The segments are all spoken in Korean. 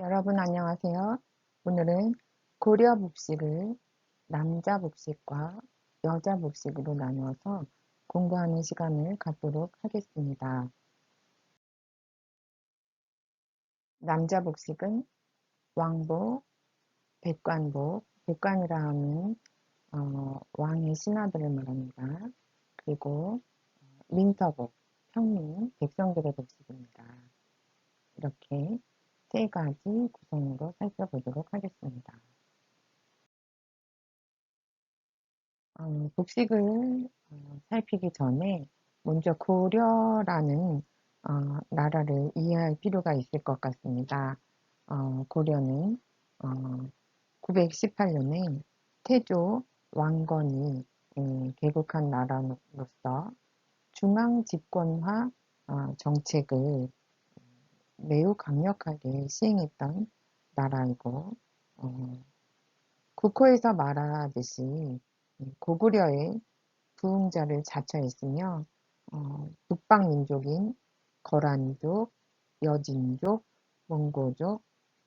여러분 안녕하세요. 오늘은 고려 복식을 남자 복식과 여자 복식으로 나누어서 공부하는 시간을 갖도록 하겠습니다. 남자 복식은 왕복, 백관복, 백관이라 하면 어, 왕의 신하들을 말합니다. 그리고 민서복, 평민, 백성들의 복식입니다. 이렇게 세 가지 구성으로 살펴보도록 하겠습니다. 어, 복식을 어, 살피기 전에 먼저 고려라는 어, 나라를 이해할 필요가 있을 것 같습니다. 어, 고려는 918년에 어, 태조 왕건이 음, 개국한 나라로서 중앙 집권화 어, 정책을 매우 강력하게 시행했던 나라이고 어, 국호에서 말하듯이 고구려의 부흥자를 자처했으며 어, 북방 민족인 거란족, 여진족, 몽고족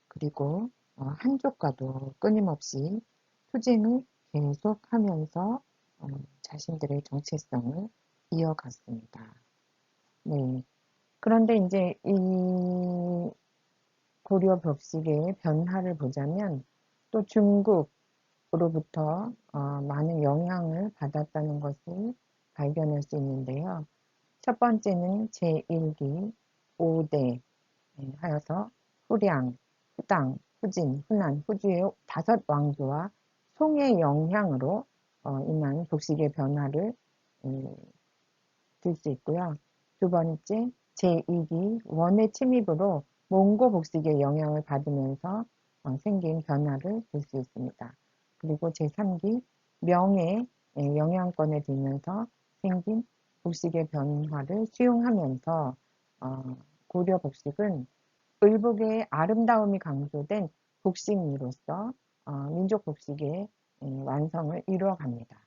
그리고 어, 한족과도 끊임없이 투쟁을 계속하면서 어, 자신들의 정체성을 이어갔습니다. 네, 그런데 이제 이 고려 벽식의 변화를 보자면 또 중국으로부터 어, 많은 영향을 받았다는 것을 발견할 수 있는데요. 첫 번째는 제1기 5대 하여서 후량, 후당, 후진, 후난, 후주의 다섯 왕조와 송의 영향으로 어, 인한 복식의 변화를 음, 들수 있고요. 두 번째, 제2기 원의 침입으로 몽고 복식의 영향을 받으면서 어, 생긴 변화를 볼 수 있습니다. 그리고 제3기 명의 영향권에 들면서 생긴 복식의 변화를 수용하면서 어, 고려 복식은 의복의 아름다움이 강조된 복식미로서 어, 민족 복식의 완성을 이루어갑니다.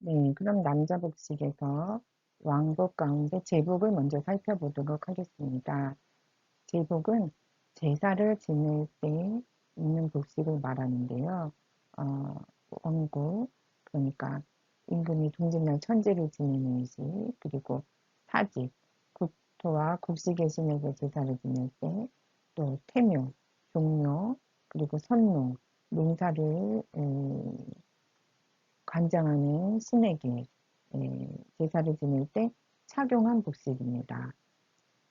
네, 그럼 남자 복식에서 왕복 가운데 제복을 먼저 살펴보도록 하겠습니다. 제복은 제사를 지낼 때 있는 복식을 말하는데요. 어, 원고, 그러니까 임금이 동짓날 천재를 지내는 시, 그리고 사직, 국토와 국식의 신에게 제사를 지낼 때, 또 태묘, 종묘, 그리고 선농, 농사를 음, 관장하는 신에게 예, 제사를 지낼 때 착용한 복식입니다.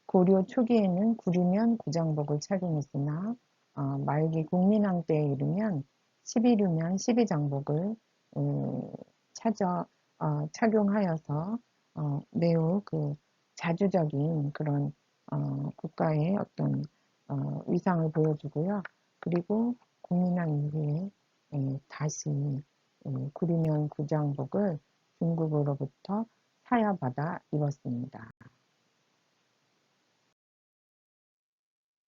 고려 초기에는 구류면 구장복을 착용했으나 어, 말기 국민왕 때에 이르면 11유면 12장복을 음, 찾아 어, 착용하여서 어, 매우 그 자주적인 그런 어, 국가의 어떤 어, 위상을 보여주고요. 그리고 국민왕 이후에 예, 다시 예, 구류면 구장복을 중국으로부터 사여받아 입었습니다.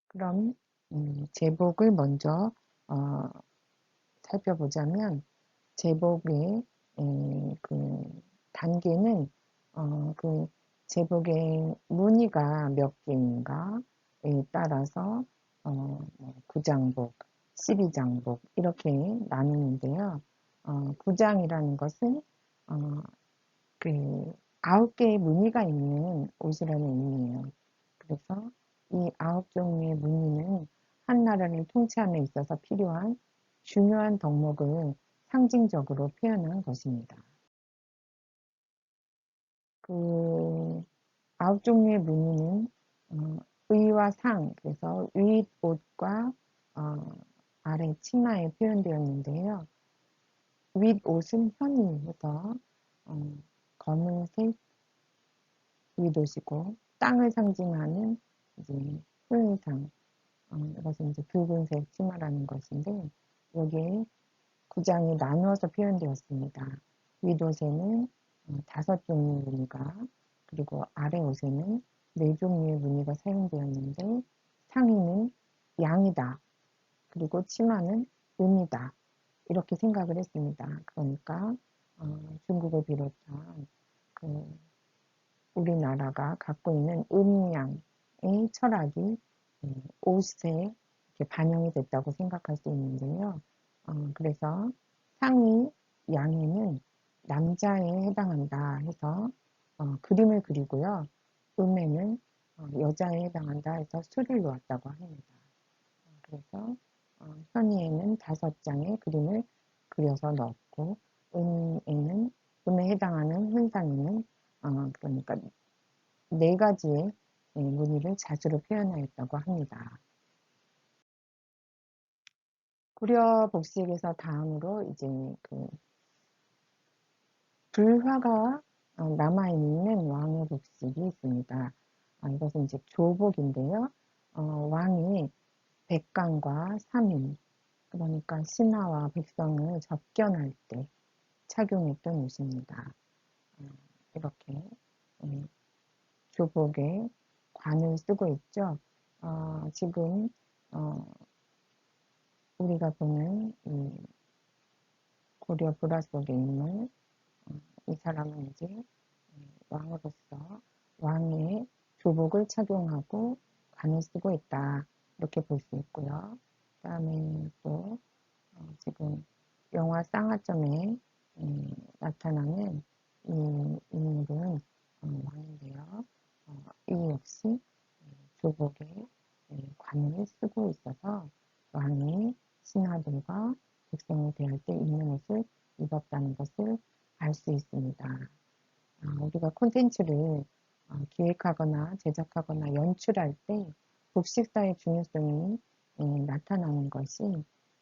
그럼 음, 제복을 먼저 어, 살펴보자면 제복의 에, 그 단계는 어, 그 제복의 무늬가 몇 개인가에 따라서 어, 뭐 구장복, 12장복 이렇게 나누는데요. 어, 구장이라는 것은 어, 그 아홉 개의 무늬가 있는 옷이라는 의미예요. 그래서 이 아홉 종류의 무늬는 한 나라를 통치함에 있어서 필요한 중요한 덕목을 상징적으로 표현한 것입니다. 그 아홉 종류의 무늬는 어, 의와 상, 그래서 윗옷과 어, 아래 치마에 표현되었는데요. 윗옷은 현이해서 어, 검은색 윗옷이고 땅을 상징하는 이제 후인상 어, 이것은 이제 붉은색 치마라는 것인데 여기에 구장이 나누어서 표현되었습니다. 윗옷에는 어, 다섯 종류의 무늬가 그리고 아래 옷에는 네 종류의 무늬가 사용되었는데 상의는 양이다. 그리고 치마는 음이다. 이렇게 생각을 했습니다. 그러니까 어, 중국을 비롯한 그 우리나라가 갖고 있는 음양의 철학이 옷에 이렇게 반영이 됐다고 생각할 수 있는데요. 어, 그래서 상의 양에는 남자에 해당한다 해서 어, 그림을 그리고요. 음에는 어, 여자에 해당한다 해서 수를 놓았다고 합니다. 그래서 어, 현이에는 다섯 장의 그림을 그려서 넣었고 음에는 음에 해당하는 훈상에는 어, 그러니까 네 가지의 예, 무늬를 자주로 표현하였다고 합니다. 구려 복식에서 다음으로 이제 그 불화가 어, 남아있는 왕의 복식이 있습니다. 아, 이것은 이제 조복인데요. 어, 왕이 백강과 삼인, 그러니까 신하와 백성을 접견할 때 착용했던 옷입니다. 어, 이렇게 예, 조복에 관을 쓰고 있죠. 어, 지금 어, 우리가 보는 이 고려 불화 속의 인물 어, 이 사람은 이제 왕으로서 왕의 조복을 착용하고 관을 쓰고 있다 이렇게 볼 수 있고요. 그 다음에 또 어, 지금 영화 쌍화점에 음, 나타나는 이 인물은 어, 왕인데요. 어, 이 역시 조복에 관을 쓰고 있어서 왕이 신하들과 백성을 대할 때 입는 옷을 입었다는 것을 알 수 있습니다. 아, 우리가 콘텐츠를 어, 기획하거나 제작하거나 연출할 때 복식사의 중요성이 예, 나타나는 것이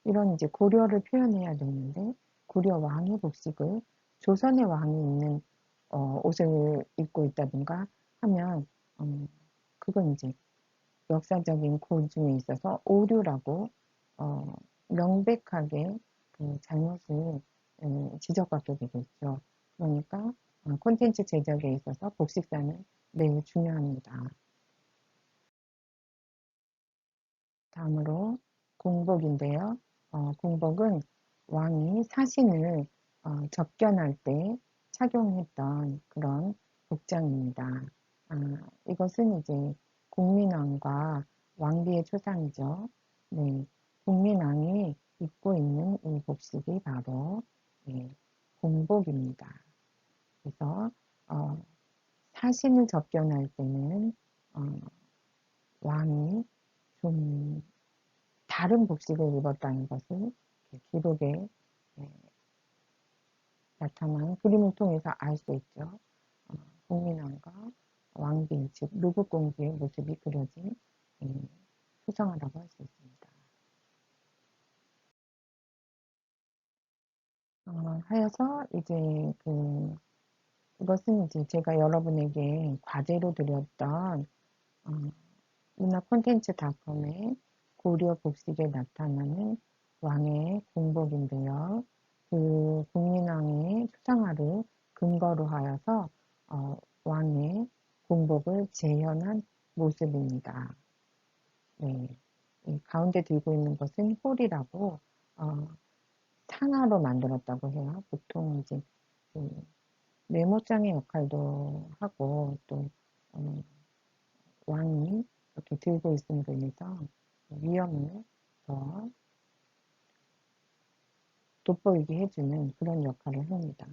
이런 이제 고려를 표현해야 되는데 고려 왕의 복식을 조선의 왕이 입는 어, 옷을 입고 있다든가 하면 음, 그건 이제 역사적인 고증에 있어서 오류라고 어, 명백하게 그 잘못을 음, 지적받게 되겠죠. 그러니까 어, 콘텐츠 제작에 있어서 복식사는 매우 중요합니다. 다음으로 공복인데요. 어, 공복은 왕이 사신을 어, 접견할 때 착용했던 그런 복장입니다. 아, 이것은 이제 국민왕과 왕비의 초상이죠. 네, 국민왕이 입고 있는 이 복식이 바로 네, 공복입니다. 그래서 어, 사신을 접견할 때는 어, 왕이 좀 다른 복식을 입었다는 것을 기록에 네, 나타난 그림을 통해서 알 수 있죠. 어, 국민왕과 왕비, 즉 노국공주의 모습이 그려진 음, 수성하다고 할 수 있습니다. 어, 하여서 이제 그 이것은 이제 제가 여러분에게 과제로 드렸던 어, 문화 콘텐츠 작품의 고려 복식에 나타나는 왕의 공복인데요. 그 국민왕의 수상화를 근거로 하여서 어, 왕의 공복을 재현한 모습입니다. 네. 가운데 들고 있는 것은 홀이라고 어, 상하로 만들었다고 해요. 보통 이제 그 메모장의 역할도 하고 또 어, 왕이 이렇게 들고 있음으로 인해서 위험을 더 돋보이게 해주는 그런 역할을 합니다.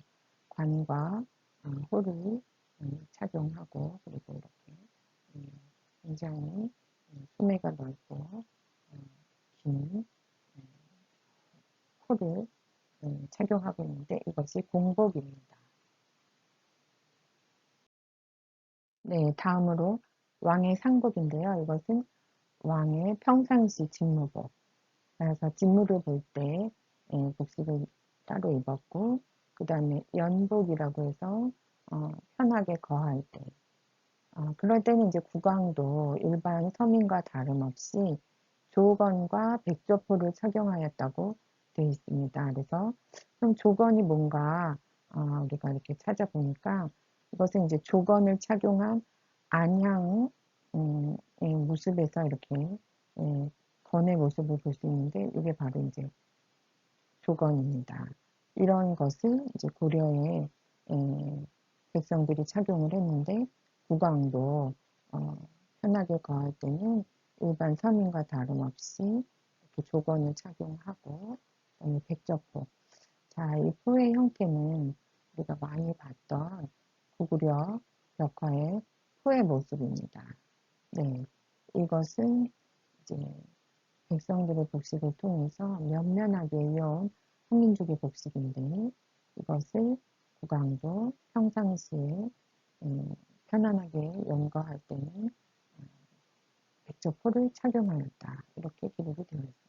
관과 어, 호를 음, 착용하고 그리고 이렇게 음, 굉장히 소매가 넓고 어, 긴 음, 착용하고 있는데 이것이 공복입니다. 네, 다음으로 왕의 상복인데요. 이것은 왕의 평상시 직무복. 그래서 직무를 볼때 예, 복식을 따로 입었고 그 다음에 연복이라고 해서 어, 편하게 거할 때 어, 그럴 때는 이제 국왕도 일반 서민과 다름없이 조건과 백조포를 착용하였다고 되어 있습니다. 그래서 그럼 조건이 뭔가 어, 우리가 이렇게 찾아보니까 이것은 이제 조건을 착용한 안향 음, 모습에서 이렇게 예, 건의 모습을 볼 수 있는데 이게 바로 이제 조건입니다. 이런 것을 이제 고려의 예, 백성들이 착용을 했는데 국왕도 어, 편하게 거할 때는 일반 서민과 다름없이 이렇게 조건을 착용하고 그다음에 백적포. 자, 이 포의 형태는 우리가 많이 봤던 구구려 벽화의 포의 모습입니다. 네, 이것은 이제 백성들의 복식을 통해서 면면하게 이어온 홍인족의 복식인데 이것을 구강조 평상시에 음, 편안하게 연거할 때는 음, 백조포를 착용하였다. 이렇게 기록이 되어 있습니다.